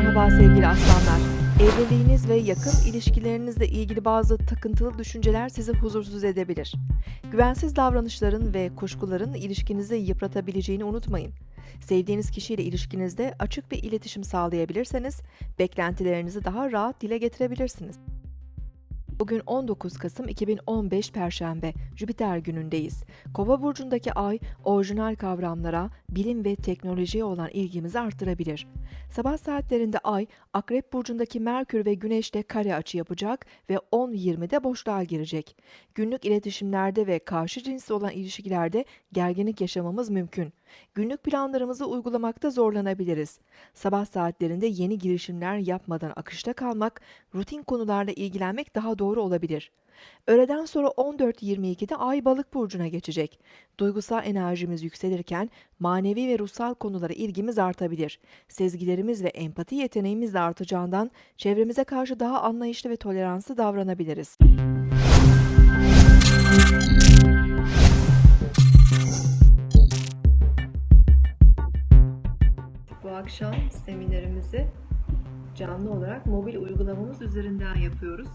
Merhaba sevgili aslanlar. Evliliğiniz ve yakın ilişkilerinizle ilgili bazı takıntılı düşünceler sizi huzursuz edebilir. Güvensiz davranışların ve kuşkuların ilişkinizi yıpratabileceğini unutmayın. Sevdiğiniz kişiyle ilişkinizde açık bir iletişim sağlayabilirseniz beklentilerinizi daha rahat dile getirebilirsiniz. Bugün 19 Kasım 2015 Perşembe, Jüpiter günündeyiz. Kova burcundaki ay, orijinal kavramlara, bilim ve teknolojiye olan ilgimizi arttırabilir. Sabah saatlerinde ay, Akrep burcundaki Merkür ve Güneş'te kare açı yapacak ve 10.20'de boşluğa girecek. Günlük iletişimlerde ve karşı cinsle olan ilişkilerde gerginlik yaşamamız mümkün. Günlük planlarımızı uygulamakta zorlanabiliriz. Sabah saatlerinde yeni girişimler yapmadan akışta kalmak, rutin konularla ilgilenmek daha doğru olabilir. Öğleden sonra 14.22'de Ay Balık burcuna geçecek. Duygusal enerjimiz yükselirken manevi ve ruhsal konulara ilgimiz artabilir. Sezgilerimiz ve empati yeteneğimiz de artacağından çevremize karşı daha anlayışlı ve toleranslı davranabiliriz. Bu akşam seminerimizi canlı olarak mobil uygulamamız üzerinden yapıyoruz.